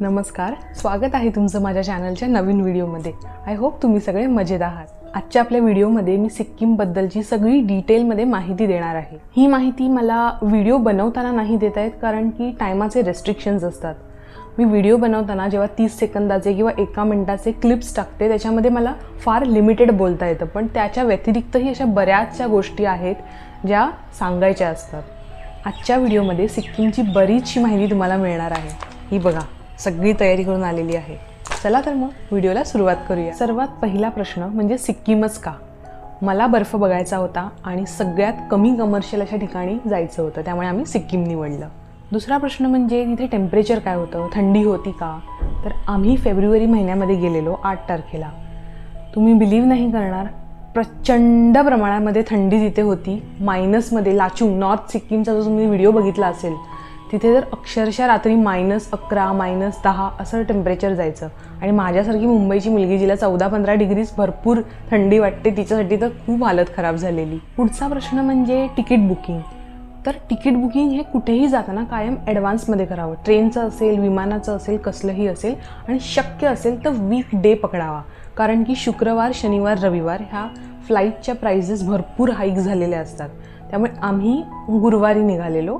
नमस्कार स्वागत आहे तुमचं माझ्या चॅनलच्या नवीन व्हिडिओमध्ये आय होप तुम्ही सगळे मजेत आहात. आजच्या आपल्या व्हिडिओमध्ये मी सिक्कीमबद्दलची सगळी डिटेलमध्ये माहिती देणार आहे. ही माहिती मला व्हिडिओ बनवताना नाही देत येत कारण की टायमाचे रेस्ट्रिक्शन्स असतात. मी व्हिडिओ बनवताना जेव्हा तीस सेकंदाचे किंवा एका मिनटाचे क्लिप्स टाकते त्याच्यामध्ये मला फार लिमिटेड बोलता येतं. पण त्याच्या व्यतिरिक्तही अशा बऱ्याचशा गोष्टी आहेत ज्या सांगायच्या असतात. आजच्या व्हिडिओमध्ये सिक्कीमची बरीचशी माहिती तुम्हाला मिळणार आहे. ही बघा. सगळी तयारी करून आलेली आहे. चला तर मग व्हिडिओला सुरुवात करूया. सर्वात पहिला प्रश्न म्हणजे सिक्कीमच का? मला बर्फ बघायचा होता आणि सगळ्यात कमी कमर्शियल अशा ठिकाणी जायचं होतं त्यामुळे आम्ही सिक्कीम निवडलं. दुसरा प्रश्न म्हणजे तिथे टेम्परेचर काय होतं? थंडी होती का? तर आम्ही फेब्रुवारी महिन्यामध्ये गेलेलो आठ तारखेला. तुम्ही बिलीव्ह नाही करणार प्रचंड प्रमाणामध्ये थंडी तिथे होती. मायनसमध्ये लाचूंग नॉर्थ सिक्कीमचा जो तुम्ही व्हिडिओ बघितला असेल तिथे जर अक्षरशः रात्री मायनस अकरा मायनस दहा असं टेम्परेचर जायचं. आणि माझ्यासारखी मुंबईची मुलगी जिला चौदा पंधरा डिग्रीज भरपूर थंडी वाटते तिच्यासाठी तर खूप हालत खराब झालेली. पुढचा प्रश्न म्हणजे तिकीट बुकिंग तर तिकीट बुकिंग हे कुठेही जाताना कायम ॲडव्हान्समध्ये करावं. ट्रेनचं असेल विमानाचं असेल कसलंही असेल आणि शक्य असेल तर वीक डे पकडावा. कारण की शुक्रवार शनिवार रविवार ह्या फ्लाईटच्या प्राइजेस भरपूर हाईक झालेल्या असतात. त्यामुळे आम्ही गुरुवारी निघालेलो.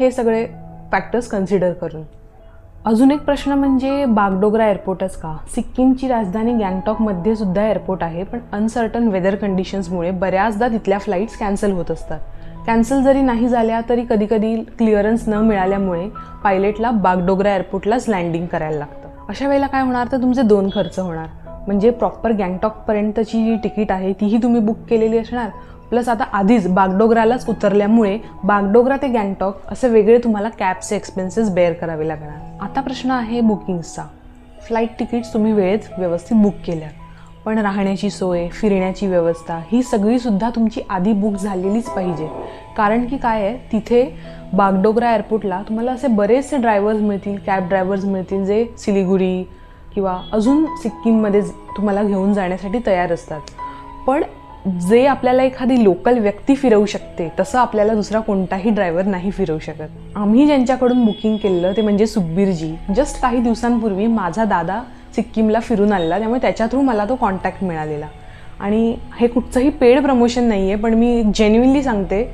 हे सगळे फॅक्टर्स कन्सिडर करून. अजून एक प्रश्न म्हणजे बागडोगरा एअरपोर्टच का? सिक्कीमची राजधानी गँगटॉकमध्ये सुद्धा एअरपोर्ट आहे पण अनसर्टन वेदर कंडिशन्समुळे बऱ्याचदा तिथल्या फ्लाईट्स कॅन्सल होत असतात. कॅन्सल जरी नाही झाल्या तरी कधीकधी क्लिअरन्स न मिळाल्यामुळे पायलटला बागडोगरा एअरपोर्टलाच लँडिंग करायला लागतं. अशा वेळेला काय होणार? तर तुमचे दोन खर्च होणार. म्हणजे प्रॉपर गँगटॉकपर्यंतची जी तिकीट आहे तीही तुम्ही बुक केलेली असणार. प्लस आता आधीच बागडोगरालाच उतरल्यामुळे बागडोगरा ते गँगटॉक असे वेगळे तुम्हाला कॅबचे एक्सपेन्सेस बेअर करावे लागणार. आता प्रश्न आहे बुकिंग्सचा फ्लाईट तिकीट्स तुम्ही वेळेत व्यवस्थित बुक केल्या. पण राहण्याची सोय फिरण्याची व्यवस्था ही सगळीसुद्धा तुमची आधी बुक झालेलीच पाहिजे. कारण की काय आहे तिथे बागडोगरा एअरपोर्टला तुम्हाला असे बरेचसे ड्रायव्हर्स मिळतील कॅब ड्रायव्हर्स मिळतील जे सिलिगुडी किंवा अजून सिक्कीममध्ये तुम्हाला घेऊन जाण्यासाठी तयार असतात. पण जे आपल्याला एखादी लोकल व्यक्ती फिरवू शकते तसं आपल्याला दुसरा कोणताही ड्रायव्हर नाही फिरवू शकत. आम्ही ज्यांच्याकडून बुकिंग केलं ते म्हणजे सुखबीरजी जस्ट काही दिवसांपूर्वी माझा दादा सिक्कीमला फिरून आलेला त्यामुळे त्याच्या थ्रू मला तो कॉन्टॅक्ट मिळालेला. आणि हे कुठचंही पेड प्रमोशन नाही आहे पण मी जेन्युनली सांगते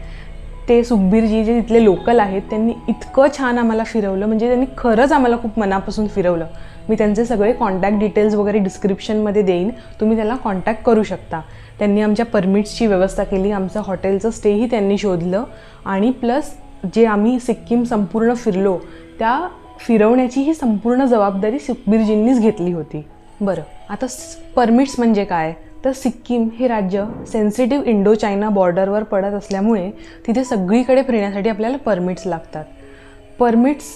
ते सुखबीरजी जे तिथले लोकल आहेत त्यांनी इतकं छान आम्हाला फिरवलं. म्हणजे त्यांनी खरंच आम्हाला खूप मनापासून फिरवलं. मी त्यांचे सगळे कॉन्टॅक्ट डिटेल्स वगैरे डिस्क्रिप्शनमध्ये देईन. तुम्ही त्याला कॉन्टॅक्ट करू शकता. त्यांनी आमच्या परमिट्सची व्यवस्था केली आमचं हॉटेलचं स्टेही त्यांनी शोधलं. आणि प्लस जे आम्ही सिक्कीम संपूर्ण फिरलो त्या फिरवण्याची ही संपूर्ण जबाबदारी सुखबीरजींनीच घेतली होती. बरं आता परमिट्स म्हणजे काय? तर सिक्कीम हे राज्य सेन्सिटिव्ह इंडो चायना बॉर्डरवर पडत असल्यामुळे तिथे सगळीकडे फिरण्यासाठी आपल्याला परमिट्स लागतात. परमिट्स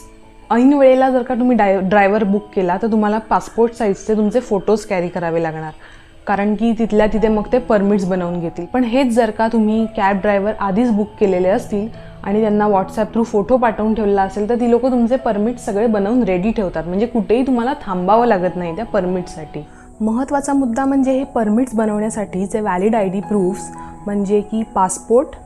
ऐन वेळेला जर का तुम्ही डाय ड्रायव्हर बुक केला तर तुम्हाला पासपोर्ट साईजचे तुमचे फोटोज कॅरी करावे लागणार. कारण की तिथल्या तिथे मग ते परमिट्स बनवून घेतील. पण हेच जर का तुम्ही कॅब ड्रायव्हर आधीच बुक केलेले असतील आणि त्यांना व्हॉट्सॲप थ्रू फोटो पाठवून ठेवला असेल तर ती लोक तुमचे परमिट सगळे बनवून रेडी ठेवतात. म्हणजे कुठेही तुम्हाला थांबावं लागत नाही त्या परमिटसाठी महत्त्वाचा मुद्दा म्हणजे हे परमिट्स बनवण्यासाठी जे व्हॅलिड आय डी प्रूफ्स म्हणजे की passport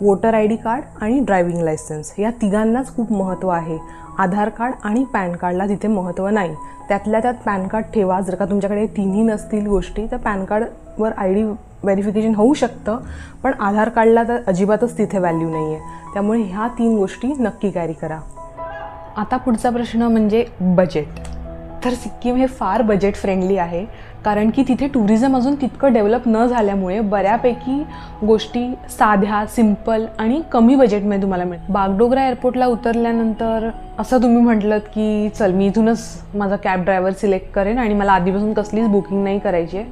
voter I D card आणि ड्रायव्हिंग लायसन्स या तिघांनाच खूप महत्त्व आहे. आधार कार्ड आणि पॅन कार्डला तिथे महत्त्व नाही. त्यातल्या त्यात पॅन कार्ड ठेवा जर का तुमच्याकडे तिन्ही नसतील गोष्टी तर पॅन कार्डवर आय डी व्हेरिफिकेशन होऊ शकतं पण आधार कार्डला तर अजिबातच तिथे व्हॅल्यू नाही आहे त्यामुळे ह्या तीन गोष्टी नक्की कॅरी करा. आता पुढचा प्रश्न म्हणजे बजेट. तर सिक्कीम हे फार बजेट फ्रेंडली आहे. कारण की तिथे टुरिझम अजून तितकं डेव्हलप न झाल्यामुळे बऱ्यापैकी गोष्टी साध्या सिंपल आणि कमी बजेटमध्ये तुम्हाला मिळतात. बागडोगरा एअरपोर्टला उतरल्यानंतर असं तुम्ही म्हटलं की चल मी इथूनच माझा कॅब ड्रायव्हर सिलेक्ट करेन आणि मला आधीपासून कसलीच बुकिंग नाही करायची आहे.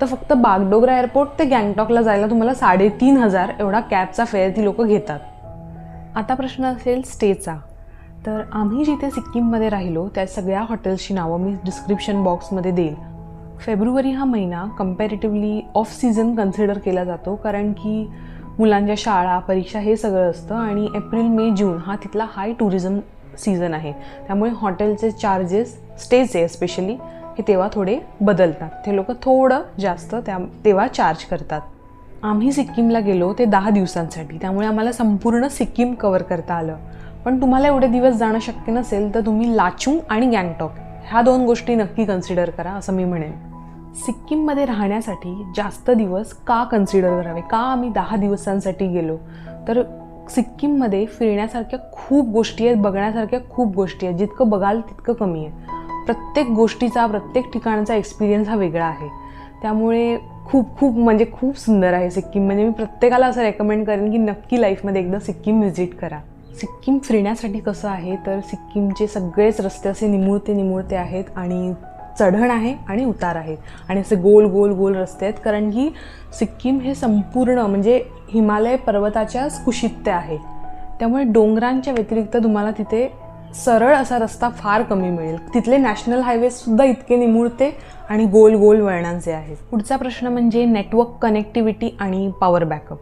तर फक्त बागडोगरा एअरपोर्ट ते गँगटॉकला जायला तुम्हाला साडेतीन हजार एवढा कॅबचा फेअर ती लोकं घेतात. आता प्रश्न असेल स्टेचा तर आम्ही जिथे सिक्कीममध्ये राहिलो त्या सगळ्या हॉटेल्सची नावं मी डिस्क्रिप्शन बॉक्समध्ये देईल. फेब्रुवारी हा महिना कम्पॅरेटिव्हली ऑफ सीझन कन्सिडर केला जातो कारण की मुलांच्या शाळा परीक्षा हे सगळं असतं आणि एप्रिल मे जून हा तिथला हाय टुरिझम सीझन आहे. त्यामुळे हॉटेलचे चार्जेस स्टेचे स्पेशली हे तेव्हा थोडे बदलतात. ते लोक थोडं जास्त त्या तेव्हा चार्ज करतात. आम्ही सिक्कीमला गेलो ते दहा दिवसांसाठी. त्यामुळे आम्हाला संपूर्ण सिक्कीम कवर करता आलं. पण तुम्हाला एवढे दिवस जाणं शक्य नसेल तर तुम्ही लाचुंग आणि गँगटॉक ह्या दोन गोष्टी नक्की कन्सिडर करा असं मी म्हणेन. सिक्कीममध्ये राहण्यासाठी जास्त दिवस का कन्सिडर करावे? का आम्ही दहा दिवसांसाठी गेलो? तर सिक्कीममध्ये फिरण्यासारख्या खूप गोष्टी आहेत बघण्यासारख्या खूप गोष्टी आहेत. जितकं बघाल तितकं कमी आहे. प्रत्येक गोष्टीचा प्रत्येक ठिकाणचा एक्सपिरियन्स हा वेगळा आहे. त्यामुळे खूप खूप म्हणजे खूप सुंदर आहे सिक्कीम. म्हणजे मी प्रत्येकाला असं रेकमेंड करेन की नक्की लाईफमध्ये एकदा सिक्कीम व्हिजिट करा. सिक्कीम फिरण्यासाठी कसं आहे तर सिक्कीमचे सगळेच रस्ते असे निमुळते निमुळते आहेत आणि चढण आहे आणि उतार आहेत. आणि असे गोल गोल गोल रस्ते आहेत. कारण की सिक्कीम हे संपूर्ण म्हणजे हिमालय पर्वताच्याच कुशित्य आहे. त्यामुळे डोंगरांच्या व्यतिरिक्त तुम्हाला तिथे सरळ असा रस्ता फार कमी मिळेल. तिथले नॅशनल हायवेसुद्धा इतके निमुळते आणि गोल गोल वळणांचे आहेत. पुढचा प्रश्न म्हणजे नेटवर्क कनेक्टिव्हिटी आणि पॉवर बॅकअप.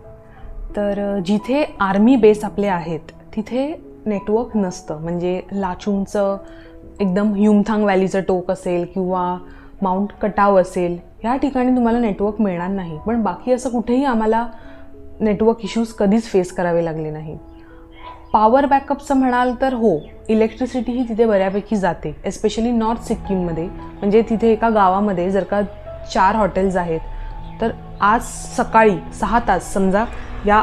तर जिथे आर्मी बेस आपले आहेत तिथे नेटवर्क नसतं. म्हणजे लाचूंगचं एकदम युमथांग व्हॅलीचं टोक असेल किंवा माउंट कटाव असेल ह्या ठिकाणी तुम्हाला नेटवर्क मिळणार नाही. पण बाकी असं कुठेही आम्हाला नेटवर्क इश्यूज कधीच फेस करावे लागले नाही. पॉवर बॅकअपचं म्हणाल तर हो इलेक्ट्रिसिटी ही तिथे बऱ्यापैकी जाते एस्पेशली नॉर्थ सिक्कीममध्ये. म्हणजे तिथे एका गावामध्ये जर का चार हॉटेल्स आहेत तर आज सकाळी सहा तास समजा या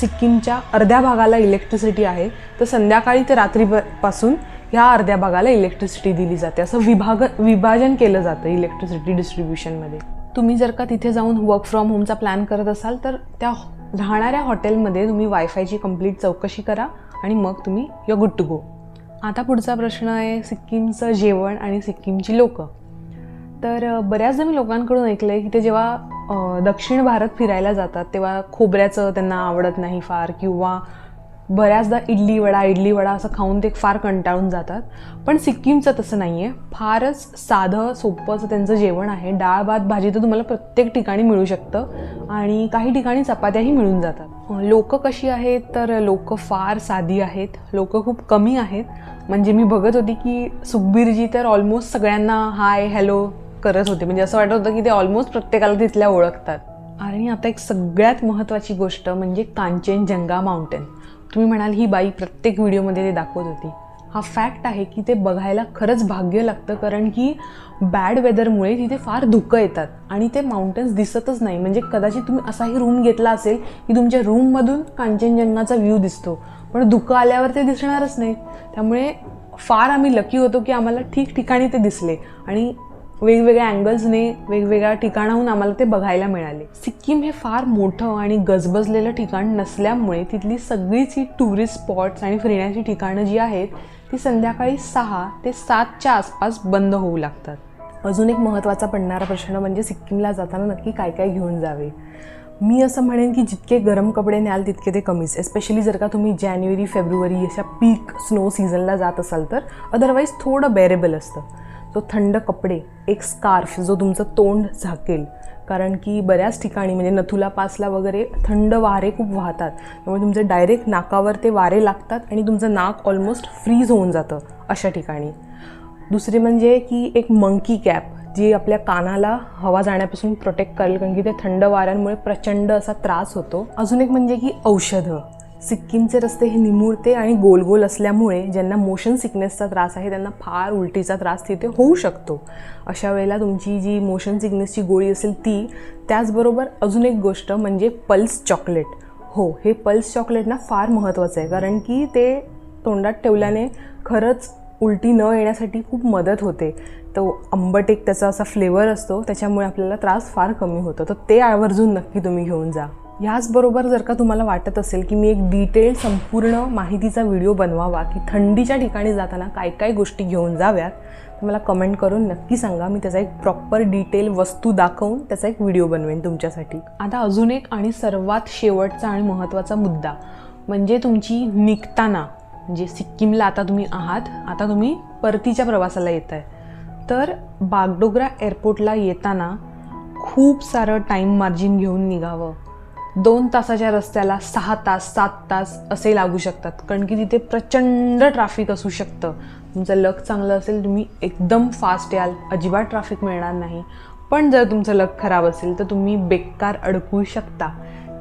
सिक्कीमच्या अर्ध्या भागाला इलेक्ट्रिसिटी आहे तर संध्याकाळी ते रात्रीपासून ह्या अर्ध्या भागाला इलेक्ट्रिसिटी दिली जाते. असं विभाग विभाजन केलं जातं इलेक्ट्रिसिटी डिस्ट्रीब्युशनमध्ये तुम्ही जर का तिथे जाऊन वर्क फ्रॉम होमचा प्लॅन करत असाल तर त्या राहणाऱ्या हॉटेलमध्ये तुम्ही वायफायची कंप्लीट चौकशी करा आणि मग तुम्ही य गुड टू गो आता पुढचा प्रश्न आहे सिक्कीमचं जेवण आणि सिक्कीमची लोकं. तर बऱ्याचदा मी लोकांकडून ऐकलं आहे की ते जेव्हा दक्षिण भारत फिरायला जातात तेव्हा खोबऱ्याचं त्यांना आवडत नाही फार किंवा बऱ्याचदा इडली वडा इडली वडा असं खाऊन ते फार कंटाळून जातात. पण सिक्कीमचं तसं नाही आहे फारच साधं सोपं असं त्यांचं जेवण आहे. डाळ भात भाजी तर तुम्हाला प्रत्येक ठिकाणी मिळू शकतं आणि काही ठिकाणी चपात्याही मिळून जातात. लोक कशी आहेत? तर लोक फार साधी आहेत. लोक खूप कमी आहेत. म्हणजे मी बघत होती की सुखबीरजी तर ऑलमोस्ट सगळ्यांना हाय हॅलो करत होते. म्हणजे असं वाटत होतं की ते ऑलमोस्ट प्रत्येकाला तिथल्या ओळखतात. आणि आता एक सगळ्यात महत्त्वाची गोष्ट म्हणजे कांचनजंगा माउंटेन तुम्ही म्हणाल ही बाई प्रत्येक व्हिडिओमध्ये ते दाखवत होती. हा फॅक्ट आहे की ते बघायला खरंच भाग्य लागतं कारण की बॅड वेदरमुळे तिथे फार धुकं येतात. आणि ते माउंटन्स दिसतच नाही. म्हणजे कदाचित तुम्ही असाही रूम घेतला असेल की तुमच्या रूममधून कांचनजंगाचा व्ह्यू दिसतो. पण धुकं आल्यावर ते दिसणारच नाही. त्यामुळे फार आम्ही लकी होतो की आम्हाला ठिकठिकाणी ते दिसले. आणि वेगवेगळ्या अँगल्सने वेगवेगळ्या ठिकाणाहून आम्हाला ते बघायला मिळाले. सिक्कीम हे फार मोठं आणि गजबजलेलं ठिकाण नसल्यामुळे तिथली सगळीच ही टुरिस्ट स्पॉट्स आणि फिरण्याची ठिकाणं जी आहेत ती संध्याकाळी सहा ते सातच्या आसपास बंद होऊ लागतात. अजून एक महत्त्वाचा पडणारा प्रश्न म्हणजे सिक्कीमला जाताना नक्की काय काय घेऊन जावे? मी असं म्हणेन की जितके गरम कपडे न्याल तितके ते कमीच. एस्पेशली जर का तुम्ही जानेवारी फेब्रुवारी अशा पीक स्नो सीझनला जात असाल तर अदरवाईज थोडं बेरेबल असतं. तो थंड कपडे एक स्कार्फ जो तुमचं तोंड झाकेल. कारण की बऱ्याच ठिकाणी म्हणजे नथुला पासला वगैरे थंड वारे खूप वाहतात. त्यामुळे तुमचे डायरेक्ट नाकावर ते वारे लागतात आणि तुमचं नाक ऑलमोस्ट फ्रीज होऊन जातं अशा ठिकाणी. दुसरी म्हणजे की एक मंकी कॅप जी आपल्या कानाला हवा जाण्यापासून प्रोटेक्ट करेल. कारण की ते थंड वाऱ्यांमुळे प्रचंड असा त्रास होतो. अजून एक म्हणजे की औषधं. सिक्कीमचे रस्ते हे निमुळते आणि गोल गोल असल्यामुळे ज्यांना मोशन सिकनेसचा त्रास आहे त्यांना फार उलटीचा त्रास तिथे होऊ शकतो. अशा वेळेला तुमची जी मोशन सिकनेसची गोळी असेल ती त्याचबरोबर अजून एक गोष्ट म्हणजे पल्स चॉकलेट हो हे पल्स चॉकलेट ना फार महत्त्वाचं आहे कारण की ते तोंडात ठेवल्याने खरंच उलटी न येण्यासाठी खूप मदत होते. तो आंबट एक त्याचा असा फ्लेवर असतो त्याच्यामुळे आपल्याला त्रास फार कमी होतो. तर ते आवर्जून नक्की तुम्ही घेऊन जा. ह्याचबरोबर जर का तुम्हाला वाटत असेल की मी एक डिटेल संपूर्ण माहितीचा व्हिडिओ बनवावा की थंडीच्या ठिकाणी जाताना काय काय गोष्टी घेऊन जाव्यात तर मला कमेंट करून नक्की सांगा. मी त्याचा एक प्रॉपर डिटेल वस्तू दाखवून त्याचा एक व्हिडिओ बनवेन तुमच्यासाठी. आता अजून एक आणि सर्वात शेवटचा आणि महत्त्वाचा मुद्दा म्हणजे तुमची निघताना म्हणजे सिक्कीमला आता तुम्ही आहात आता तुम्ही परतीच्या प्रवासाला येत आहे तर बागडोगरा एअरपोर्टला येताना खूप सारं टाईम मार्जिन घेऊन निघावं. दोन तासाच्या रस्त्याला सहा तास सात तास असे लागू शकतात. कारण की तिथे प्रचंड ट्रॅफिक असू शकतं. तुमचं लक चांगलं असेल तुम्ही एकदम फास्ट याल. अजिबात ट्रॅफिक मिळणार नाही. पण जर तुमचं लक खराब असेल तर तुम्ही बेकार अडकू शकता.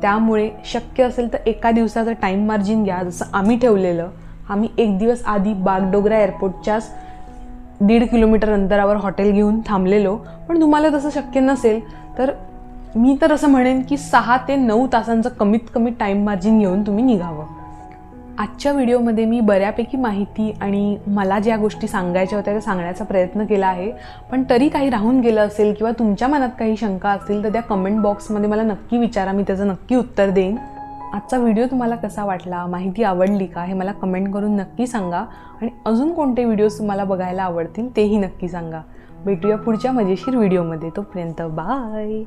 त्यामुळे शक्य असेल तर एका दिवसाचं टाईम मार्जिन घ्या. जसं आम्ही ठेवलेलं आम्ही एक दिवस आधी बागडोगरा एअरपोर्टच्याच दीड किलोमीटर अंतरावर हॉटेल घेऊन थांबलेलो. पण तुम्हाला तसं शक्य नसेल तर मी तर असं म्हणेन की सहा ते नऊ तासांचं कमीत कमी टाईम मार्जिन घेऊन तुम्ही निघावं. आजच्या व्हिडिओमध्ये मी बऱ्यापैकी माहिती आणि मला ज्या गोष्टी सांगायच्या होत्या त्या सांगण्याचा प्रयत्न केला आहे. पण तरी काही राहून गेलं असेल किंवा तुमच्या मनात काही शंका असतील तर त्या कमेंट बॉक्समध्ये मला नक्की विचारा मी त्याचं नक्की उत्तर देईन. आजचा व्हिडिओ तुम्हाला कसा वाटला माहिती आवडली का हे मला कमेंट करून नक्की सांगा. आणि अजून कोणते व्हिडिओज तुम्हाला बघायला आवडतील तेही नक्की सांगा. भेटूया पुढच्या मजेशीर व्हिडिओमध्ये. तोपर्यंत बाय